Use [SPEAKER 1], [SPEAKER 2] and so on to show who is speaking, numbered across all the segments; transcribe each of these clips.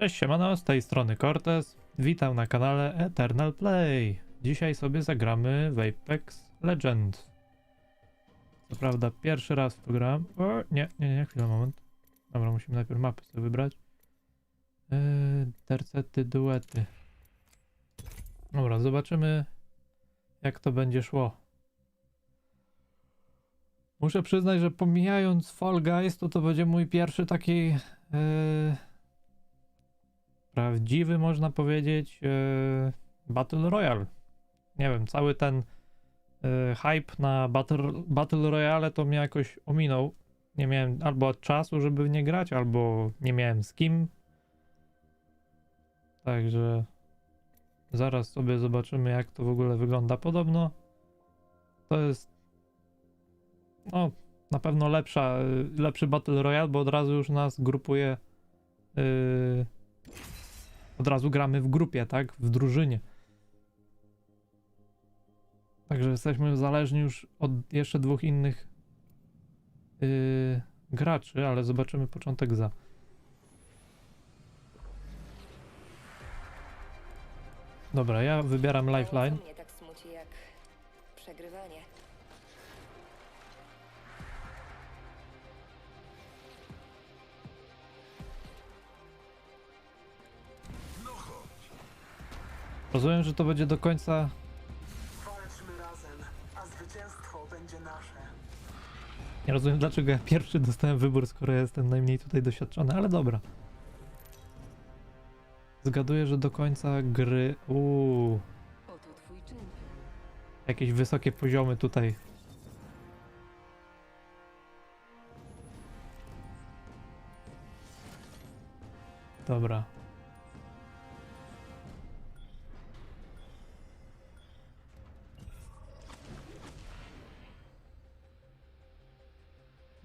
[SPEAKER 1] Cześć siemano, z tej strony Cortez. Witam na kanale Eternal Play. Dzisiaj sobie zagramy w Apex Legends. Co prawda pierwszy raz w to gram. O, nie, nie, nie, chwilę, moment. Dobra, musimy najpierw mapy sobie wybrać. Yy, tercety, duety. Dobra, zobaczymy jak to będzie szło. Muszę przyznać, że pomijając Fall Guys, to to będzie mój pierwszy taki yy, prawdziwy, można powiedzieć, yy, Battle Royale. Nie wiem, cały ten yy, hype na Battle, Battle Royale to mnie jakoś ominął. Nie miałem albo czasu, żeby w nie grać, albo nie miałem z kim. Także zaraz sobie zobaczymy, jak to w ogóle wygląda. Podobno to jest no, na pewno lepsza, y, lepszy Battle Royale, bo od razu już nas grupuje. Yy, od razu gramy w grupie, tak? W drużynie. Także jesteśmy zależni już od jeszcze dwóch innych yy, graczy, ale zobaczymy początek za. Dobra, ja wybieram Lifeline.
[SPEAKER 2] Mnie tak smuci jak przegrywanie.
[SPEAKER 1] Rozumiem, że to będzie do końca.
[SPEAKER 3] Walczmy razem, a zwycięstwo będzie nasze.
[SPEAKER 1] Nie rozumiem, dlaczego ja pierwszy dostałem wybór, skoro ja jestem najmniej tutaj doświadczony, ale dobra. Zgaduję, że do końca gry. Uuu,
[SPEAKER 2] Oto twój czyn.
[SPEAKER 1] jakieś wysokie poziomy tutaj. Dobra.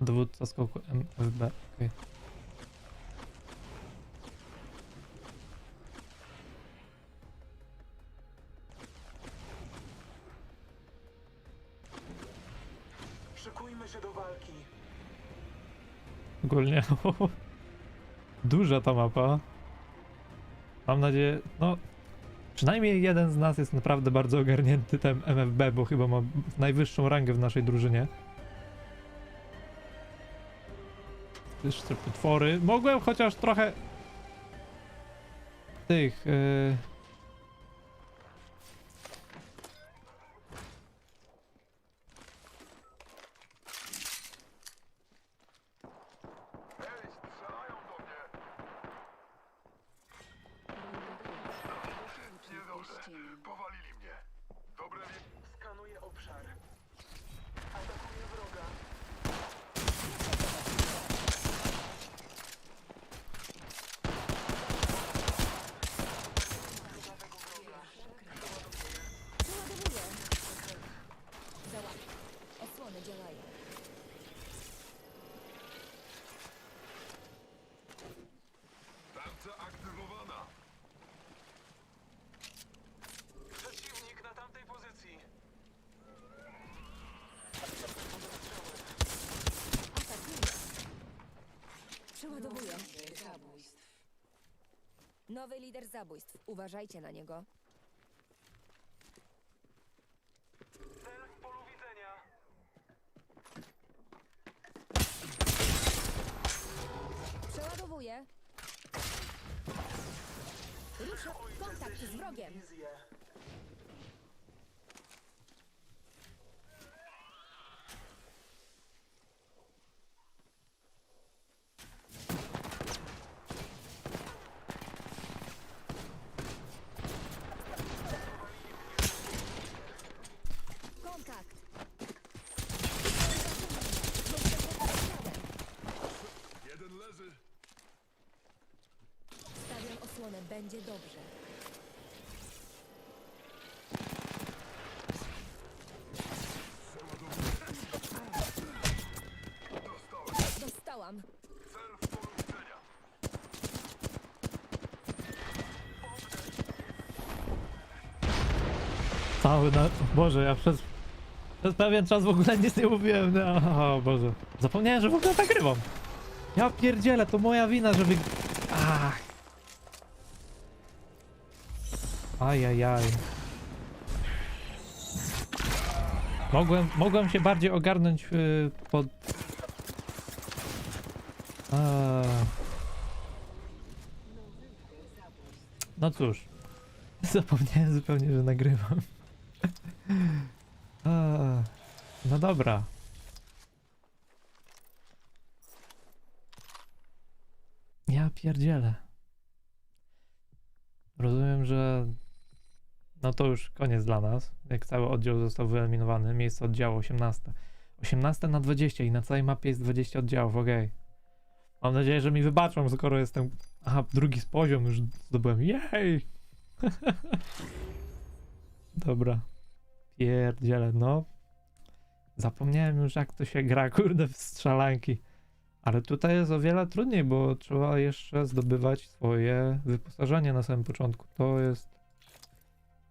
[SPEAKER 1] Dowódca skoku MFB. okej.
[SPEAKER 3] Szykujmy się do walki.
[SPEAKER 1] Ogólnie duża ta mapa. Mam nadzieję, no przynajmniej jeden z nas jest naprawdę bardzo ogarnięty tym MFB, bo chyba ma najwyższą rangę w naszej drużynie. Jeszcze potwory. Mogłem chociaż trochę tych yy...
[SPEAKER 4] Powalili mnie. Dobre
[SPEAKER 3] Skanuję obszar. Atakuję wroga.
[SPEAKER 2] Przeładowuję. Załatw. Osłony działają.
[SPEAKER 4] tarcza aktywowana.
[SPEAKER 3] Przeciwnik na tamtej pozycji.
[SPEAKER 2] Atakuję. Przeładowuję. Zabójstw. Nowy lider zabójstw. Uważajcie na niego.
[SPEAKER 3] Cel w polu widzenia.
[SPEAKER 2] Przeładowuję. Ruszę. Kontakt z wrogiem.
[SPEAKER 3] Wizję.
[SPEAKER 2] Kontakt.
[SPEAKER 4] Jeden leży.
[SPEAKER 2] Stawiam osłonę. Będzie dobrze. Dostałam.
[SPEAKER 1] Cały na... Boże, ja przez... Przez pewien czas w ogóle nic nie mówiłem. No, o Boże. Zapomniałem, że w ogóle nagrywam. Ja pierdzielę, to moja wina, żeby... Ach. Ajajaj. Mogłem, mogłem się bardziej ogarnąć y, pod... A. No cóż. Zapomniałem zupełnie, że nagrywam. A. No dobra. Ja pierdzielę. Rozumiem, że no to już koniec dla nas. Jak cały oddział został wyeliminowany, miejsce oddziału 18. 18 na 20 i na całej mapie jest 20 oddziałów, okej. Mam nadzieję, że mi wybaczą, skoro jestem... Aha, drugi z poziom już zdobyłem. Jej! Dobra. Pierdziele, no. Zapomniałem już, jak to się gra, kurde, w strzelanki. Ale tutaj jest o wiele trudniej, bo trzeba jeszcze zdobywać swoje wyposażenie na samym początku. To jest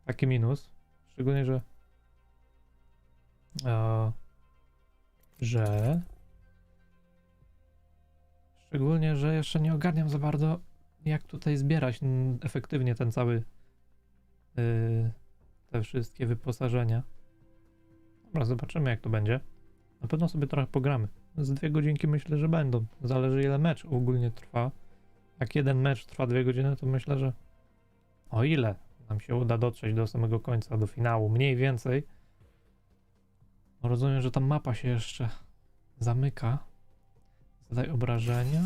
[SPEAKER 1] taki minus. Szczególnie, że. E, że. Szczególnie, że jeszcze nie ogarniam za bardzo, jak tutaj zbierać efektywnie ten cały. y, te wszystkie wyposażenia. Dobra, zobaczymy, jak to będzie. Na pewno sobie trochę pogramy. Z dwie godzinki myślę, że będą. Zależy ile mecz ogólnie trwa. Jak jeden mecz trwa dwie godziny, to myślę, że o ile nam się uda dotrzeć do samego końca, do finału, mniej więcej. No rozumiem, że ta mapa się jeszcze zamyka. Zadaj obrażenia.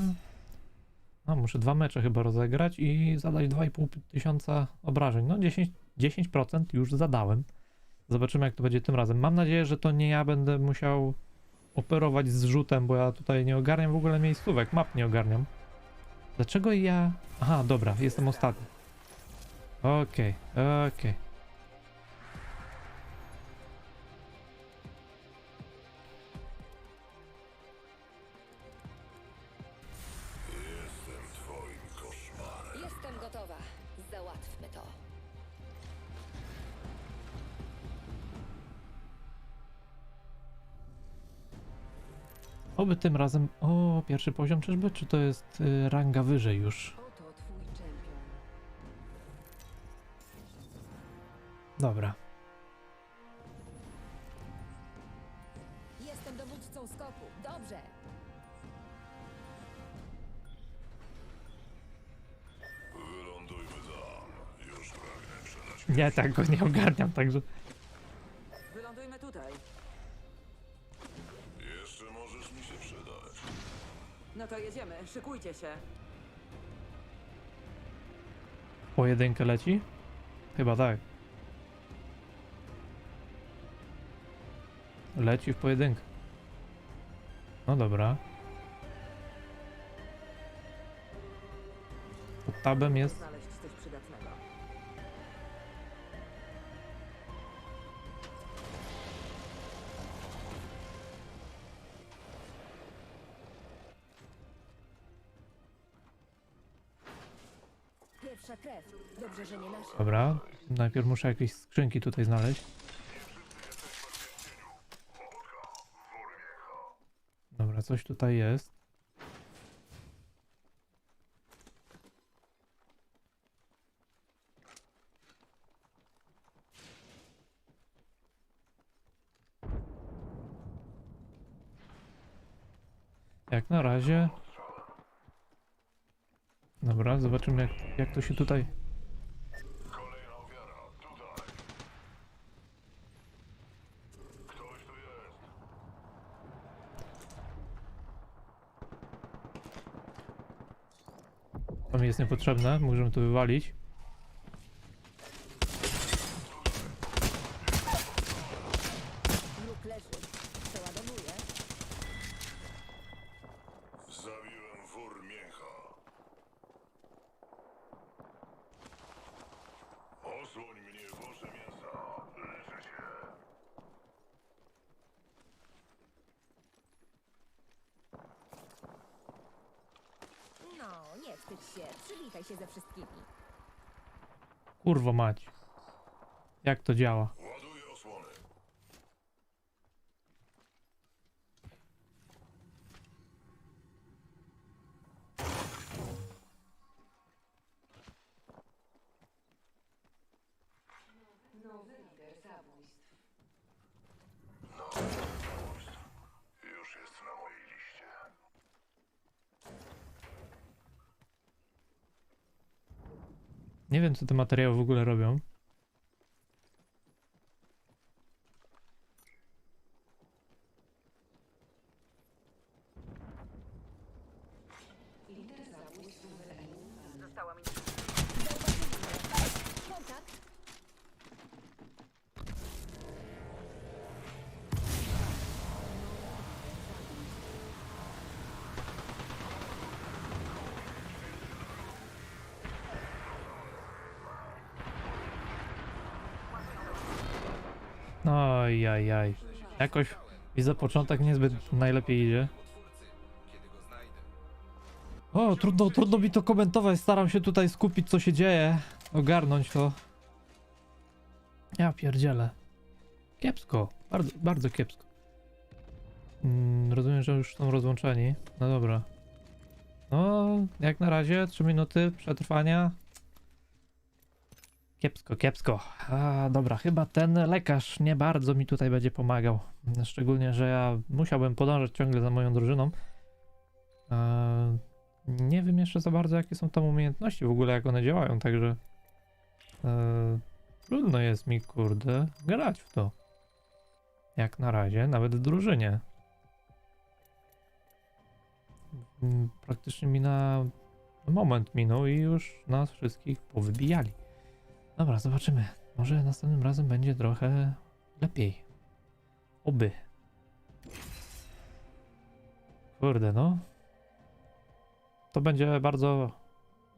[SPEAKER 1] No, muszę dwa mecze chyba rozegrać i zadać 2,5 tysiąca obrażeń. No 10%, 10% już zadałem. Zobaczymy jak to będzie tym razem. Mam nadzieję, że to nie ja będę musiał operować z rzutem, bo ja tutaj nie ogarniam w ogóle miejscówek, map nie ogarniam. Dlaczego ja... Aha, dobra, jestem ostatni. Okej, okej.
[SPEAKER 2] Jestem gotowa. Załatwmy to.
[SPEAKER 1] Oby tym razem... O, pierwszy poziom czyżby? Czy to jest y, ranga wyżej już? Dobra.
[SPEAKER 2] Jestem dowódcą skoku. Dobrze.
[SPEAKER 4] Wylądujmy tam. Już pragnę przelać.
[SPEAKER 1] Nie, tak go nie ogarniam, także...
[SPEAKER 5] Wylądujmy tutaj.
[SPEAKER 4] Jeszcze możesz mi się przydać.
[SPEAKER 5] No to jedziemy, szykujcie się.
[SPEAKER 1] Pojedynkę leci? Chyba tak. Leci w pojedynkę. No dobra. Pod tabem jest...
[SPEAKER 5] Znaleźć coś przydatnego.
[SPEAKER 2] Pierwsza krew. Dobrze, że nie nasza.
[SPEAKER 1] Dobra. Najpierw muszę jakieś skrzynki tutaj znaleźć. Dobra, coś tutaj jest. Jak na razie. Dobra, zobaczymy jak, jak to się tutaj
[SPEAKER 4] Kolejna ofiara. Tutaj. Ktoś tu jest.
[SPEAKER 1] To mi jest niepotrzebne, możemy to wywalić.
[SPEAKER 2] Luk leży. Przeładowuję.
[SPEAKER 4] Zabiłem wór mięcha. Osłoń mnie, Boże mięsa. Leczę się.
[SPEAKER 2] No, nie wstydź się. Przywitaj się ze wszystkimi.
[SPEAKER 1] Kurwo mać. Jak to działa?
[SPEAKER 4] Ładuję osłony. Już jest na mojej liście.
[SPEAKER 1] Nie wiem, co te materiały w ogóle robią. Jakoś za początek niezbyt najlepiej idzie. O, trudno, trudno mi to komentować. Staram się tutaj skupić, co się dzieje. Ogarnąć to. Ja pierdzielę. Kiepsko. Bardzo, bardzo kiepsko. Mm, rozumiem, że już są rozłączeni. No dobra. No, jak na razie 3 minuty przetrwania. Kiepsko, kiepsko. A, dobra, chyba ten lekarz nie bardzo mi tutaj będzie pomagał. Szczególnie, że ja musiałbym podążać ciągle za moją drużyną. Nie wiem jeszcze za bardzo, jakie są tam umiejętności w ogóle, jak one działają, także e, trudno jest mi, kurde, grać w to. Jak na razie, nawet w drużynie. Mm, Praktycznie mi na moment minął i już nas wszystkich powybijali. Dobra, zobaczymy. Może następnym razem będzie trochę lepiej. Oby. Kurde, no. To będzie bardzo,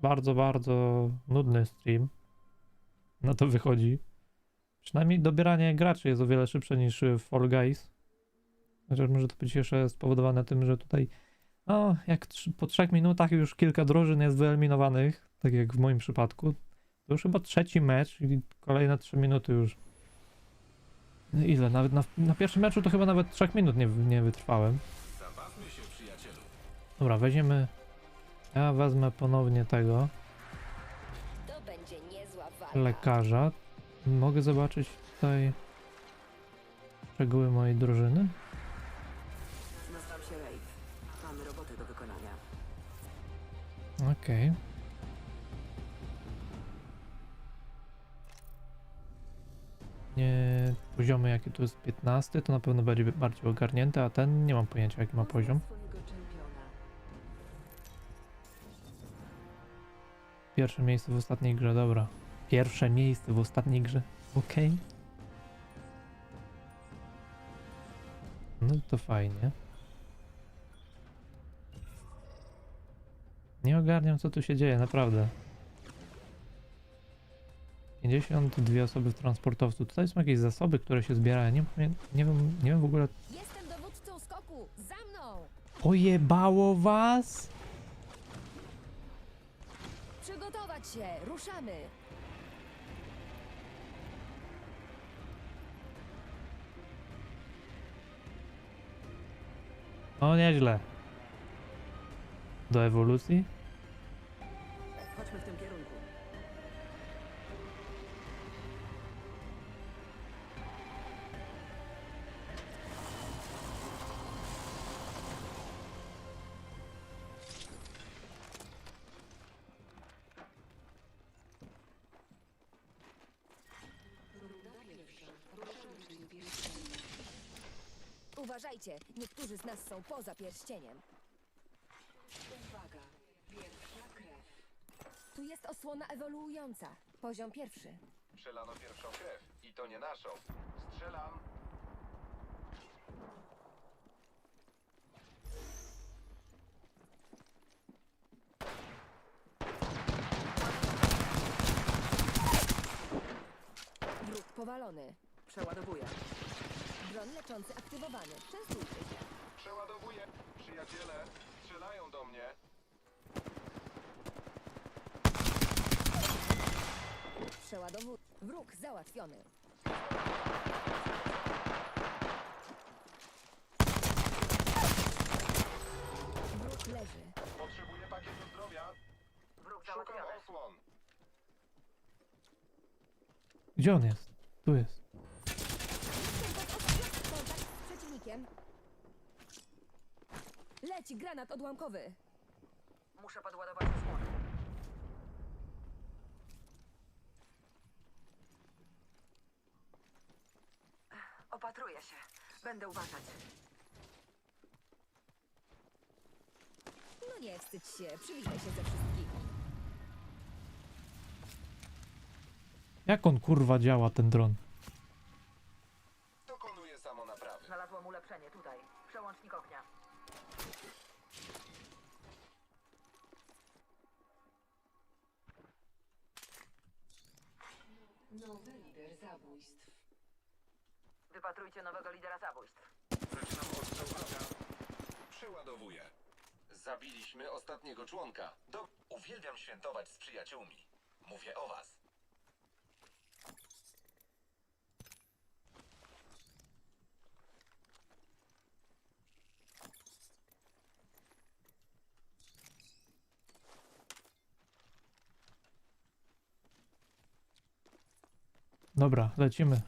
[SPEAKER 1] bardzo, bardzo nudny stream. Na to wychodzi. Przynajmniej dobieranie graczy jest o wiele szybsze niż w Fall Guys. Chociaż może to być jeszcze spowodowane tym, że tutaj no, jak po trzech minutach już kilka drużyn jest wyeliminowanych, tak jak w moim przypadku, to już chyba trzeci mecz i kolejne 3 minuty już. No Ile? Nawet na, na pierwszym meczu to chyba nawet 3 minut nie, nie wytrwałem. Dobra, weźmiemy. Ja wezmę ponownie tego
[SPEAKER 2] To będzie niezła walka.
[SPEAKER 1] lekarza. Mogę zobaczyć tutaj szczegóły mojej drużyny?
[SPEAKER 5] Nazywam się Rafe. Mamy robotę do wykonania.
[SPEAKER 1] Okej. Nie, jakie tu jest 15, to na pewno będzie bardziej ogarnięte, a ten nie mam pojęcia jaki ma poziom. Pierwsze miejsce w ostatniej grze, dobra. Pierwsze miejsce w ostatniej grze. Okej. No to fajnie. Nie ogarniam co tu się dzieje, naprawdę. 52 osoby w transportowcu. Tutaj są jakieś zasoby, które się zbierają. Nie, pamię- nie, wiem, nie wiem w ogóle.
[SPEAKER 2] Jestem dowódcą skoku! Za mną!
[SPEAKER 1] Pojebało was?
[SPEAKER 2] Przygotować się! Ruszamy!
[SPEAKER 1] O, nieźle. Do ewolucji?
[SPEAKER 2] Z nas są poza pierścieniem. Tu jest osłona ewoluująca. Poziom pierwszy.
[SPEAKER 6] Przelano pierwszą krew. I to nie naszą. Strzelam.
[SPEAKER 2] Wróg powalony.
[SPEAKER 5] Przeładowuję.
[SPEAKER 2] Dron leczący aktywowany. Częstujcie się.
[SPEAKER 6] Przeładowuję. Przyjaciele, strzelają do mnie.
[SPEAKER 2] Przeładowuj. Wróg załatwiony. Wróg leży.
[SPEAKER 6] Potrzebuję pakietu zdrowia.
[SPEAKER 5] Wróg
[SPEAKER 6] Szukam
[SPEAKER 5] załatwiony.
[SPEAKER 6] osłon.
[SPEAKER 1] Gdzie on jest? Tu jest.
[SPEAKER 2] Kontakt z przeciwnikiem. Leci granat odłamkowy.
[SPEAKER 5] Muszę podładować osłony. Opatruję się. Będę uważać.
[SPEAKER 2] No nie wstydź się, przywitaj się ze wszystkimi.
[SPEAKER 1] Jak on kurwa działa ten dron?
[SPEAKER 2] Nowy lider zabójstw.
[SPEAKER 5] Wypatrujcie nowego lidera zabójstw.
[SPEAKER 6] Zaczynam ostrzał wroga. Przeładowuję. Zabiliśmy ostatniego członka. Do... Uwielbiam świętować z przyjaciółmi. Mówię o was.
[SPEAKER 1] Dobra, lecimy.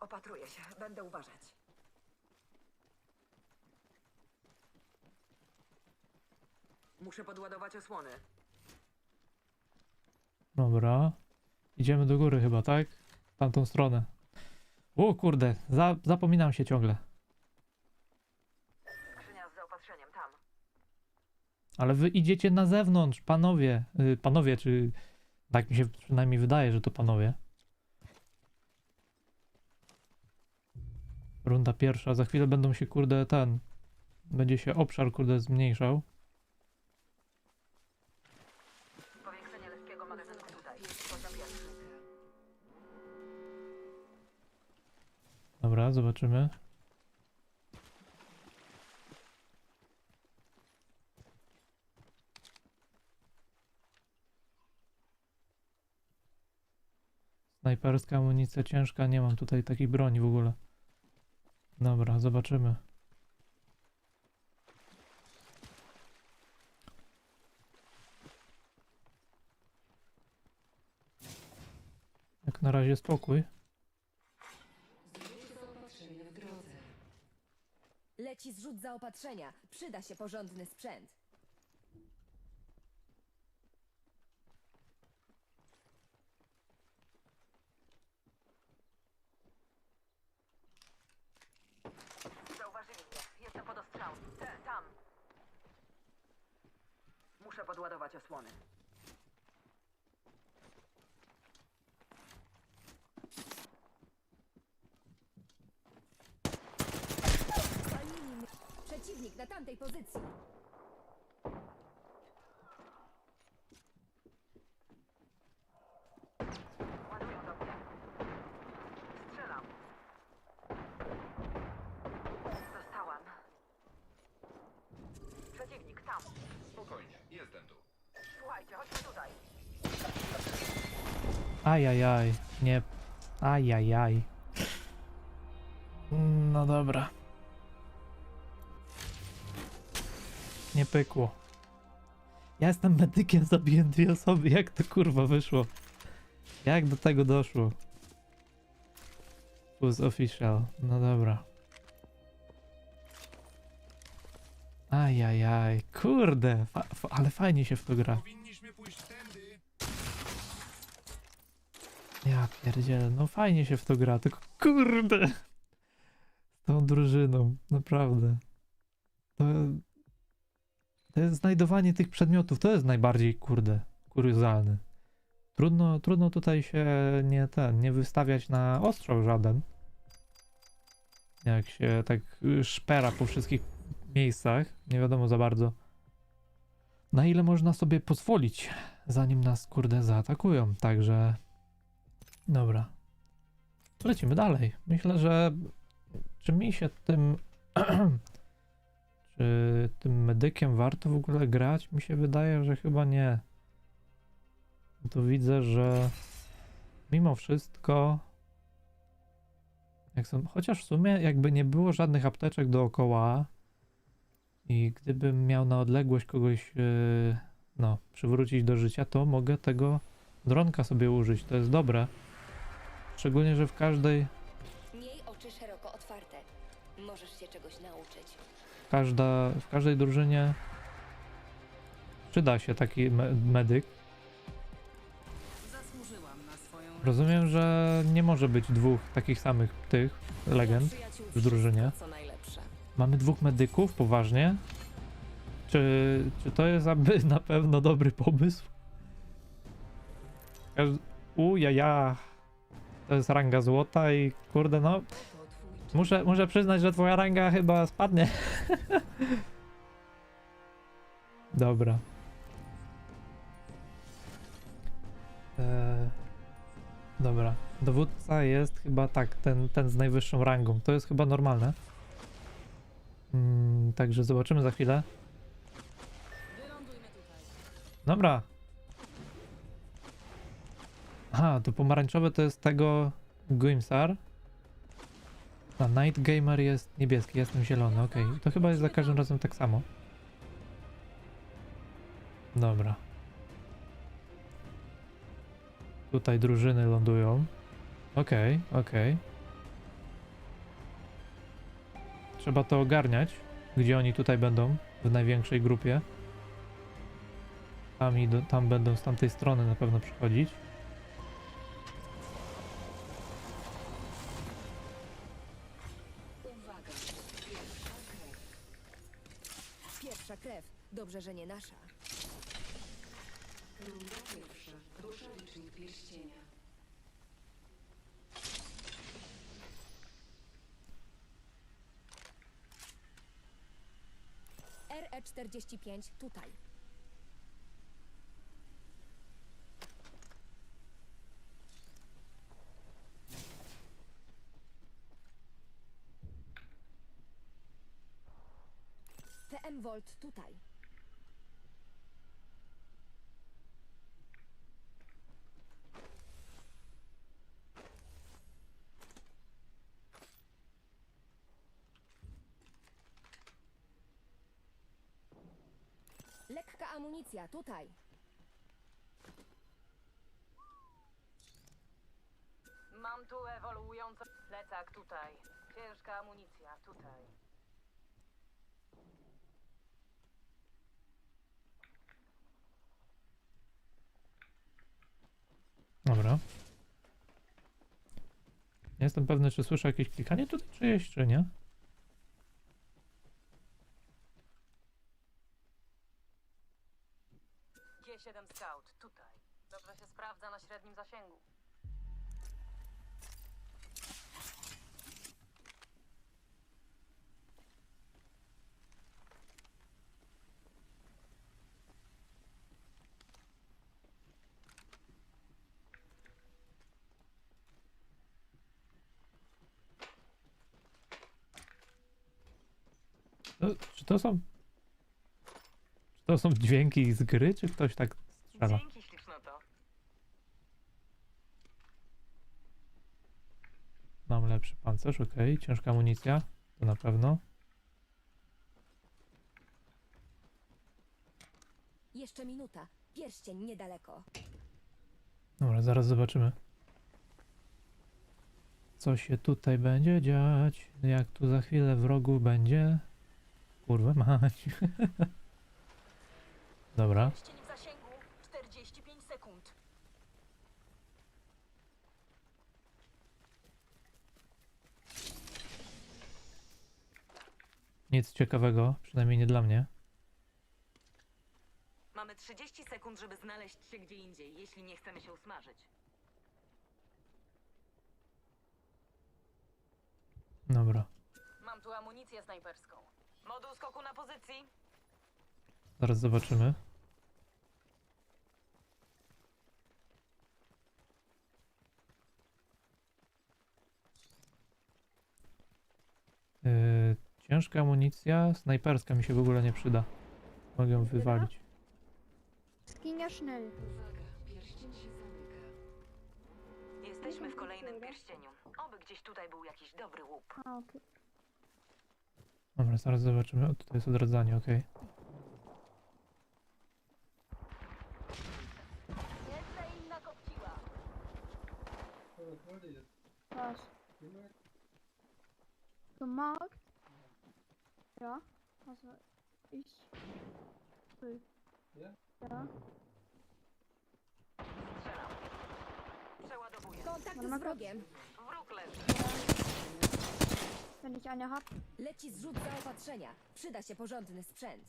[SPEAKER 5] Opatruję się. Będę uważać. Muszę podładować osłony.
[SPEAKER 1] Dobra. Idziemy do góry chyba, tak? W tamtą stronę. O kurde, za, zapominam się ciągle.
[SPEAKER 5] Skrzynia z zaopatrzeniem tam.
[SPEAKER 1] Ale wy idziecie na zewnątrz, panowie. Y, panowie, czy... Tak mi się przynajmniej wydaje, że to panowie. Runda pierwsza. Za chwilę będą się, kurde, ten... Będzie się obszar, kurde, zmniejszał. Dobra, zobaczymy. Snajperska amunicja ciężka, nie mam tutaj takiej broni w ogóle. Dobra, zobaczymy. Jak na razie spokój.
[SPEAKER 2] Leci zrzut zaopatrzenia. Przyda się porządny sprzęt.
[SPEAKER 5] Zauważyli mnie. Jestem pod ostrzałem. Te, tam. Muszę podładować osłony.
[SPEAKER 2] Przeciwnik na tamtej pozycji.
[SPEAKER 5] Ładują do mnie. Strzelam. Dostałam. Przeciwnik tam.
[SPEAKER 6] Spokojnie, jestem tu.
[SPEAKER 5] Słuchajcie, chodźmy tutaj.
[SPEAKER 1] Ajajaj, nie. Ajajaj. No dobra. Nie pykło. Ja jestem medykiem, zabiłem dwie osoby. Jak to kurwa wyszło? Jak do tego doszło? Was official. No dobra. Ajajaj, kurde, fa fa ale fajnie się w to gra.
[SPEAKER 4] Powinniśmy pójść tędy.
[SPEAKER 1] Ja pierdzielę, no fajnie się w to gra, tylko kurde. Z tą drużyną, naprawdę. To, to jest znajdowanie tych przedmiotów, to jest najbardziej, kurde, kuriozalne. Trudno, trudno tutaj się nie ten, nie wystawiać na ostrzał żaden. Jak się tak y, szpera po wszystkich miejscach, nie wiadomo za bardzo. Na ile można sobie pozwolić, zanim nas, kurde, zaatakują, także... Dobra. Lecimy dalej. Myślę, że czy mi się tym czy tym medykiem warto w ogóle grać? Mi się wydaje, że chyba nie. Tu widzę, że mimo wszystko jak są, chociaż w sumie jakby nie było żadnych apteczek dookoła i gdybym miał na odległość kogoś yy, no, przywrócić do życia, to mogę tego dronka sobie użyć, to jest dobre. Szczególnie, że w każdej,
[SPEAKER 2] Miej oczy szeroko otwarte. Możesz się czegoś nauczyć.
[SPEAKER 1] każda, w każdej drużynie przyda się taki me medyk.
[SPEAKER 5] Zasłużyłam na swoją...
[SPEAKER 1] Rozumiem, że nie może być dwóch takich samych tych legend. W drużynie.
[SPEAKER 2] wszystko, Co najlepsze.
[SPEAKER 1] Mamy dwóch medyków, poważnie? Czy, czy to jest aby na pewno dobry pomysł? U, ja, ja. To jest ranga złota i kurde no, muszę, muszę przyznać, że twoja ranga chyba spadnie. Dobra. Eee, dobra. Dowódca jest chyba tak, ten, ten z najwyższą rangą. To jest chyba normalne. Mm, także zobaczymy za chwilę. Dobra. Aha, to pomarańczowe to jest tego Guimsar. A Night Gamer jest niebieski, jestem zielony, okej. To chyba jest za każdym razem tak samo. Dobra. Tutaj drużyny lądują. Okej, okej. Trzeba to ogarniać, gdzie oni tutaj będą w największej grupie. Tam, idą, tam będą z tamtej strony na pewno przychodzić.
[SPEAKER 2] Pierwsza krew. Dobrze, że nie nasza.
[SPEAKER 5] Runda pierwsza. Rusza licznik pierścienia.
[SPEAKER 2] RE45 tutaj. Volt tutaj. Lekka amunicja tutaj.
[SPEAKER 5] Mam tu ewoluujący plecak tutaj. Ciężka amunicja tutaj.
[SPEAKER 1] Dobra. Nie jestem pewny, czy słyszę jakieś klikanie tutaj czy nie.
[SPEAKER 5] G7 Scout tutaj. Dobrze się sprawdza na średnim zasięgu.
[SPEAKER 1] To, czy to są... Czy to są dźwięki z gry, czy ktoś tak strzela?
[SPEAKER 5] Dzięki ślicznoto.
[SPEAKER 1] Mam lepszy pancerz, okej. Ciężka amunicja, to na pewno.
[SPEAKER 2] Jeszcze minuta. Pierścień niedaleko.
[SPEAKER 1] Dobra, zaraz zobaczymy. Co się tutaj będzie dziać? Jak tu za chwilę wrogów będzie? Kurwa mać. Dobra.
[SPEAKER 5] W zasięgu 45 sekund.
[SPEAKER 1] Nic ciekawego, przynajmniej nie dla mnie.
[SPEAKER 5] Mamy 30 sekund, żeby znaleźć się gdzie indziej, jeśli nie chcemy się usmażyć.
[SPEAKER 1] Dobra.
[SPEAKER 5] Mam tu amunicję snajperską. Moduł skoku na pozycji.
[SPEAKER 1] Zaraz zobaczymy. Yy, ciężka amunicja, snajperska mi się w ogóle nie przyda. Mogę ją wywalić.
[SPEAKER 7] Ja schnell.
[SPEAKER 5] Uwaga, pierścień się zamyka. Jesteśmy w kolejnym pierścieniu. Oby gdzieś tutaj był jakiś dobry łup.
[SPEAKER 1] Dobra, zaraz zobaczymy. O, tutaj jest odradzanie, ok.
[SPEAKER 7] Was? Gemaakt? Ja. Also, ich. will.
[SPEAKER 3] Ja?
[SPEAKER 7] Ja.
[SPEAKER 5] Strzelam. Przeładowuję.
[SPEAKER 2] Kontakt z wrogiem.
[SPEAKER 5] Wróg leży.
[SPEAKER 7] Wenn ich eine hab.
[SPEAKER 2] Leci zrzut zaopatrzenia. Przyda się porządny sprzęt.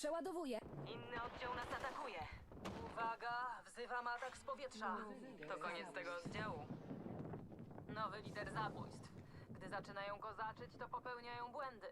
[SPEAKER 2] Przeładowuję.
[SPEAKER 5] Inny oddział nas atakuje. Uwaga, wzywam atak z powietrza. To koniec tego oddziału. Nowy lider zabójstw. Gdy zaczynają go zacząć, to popełniają błędy.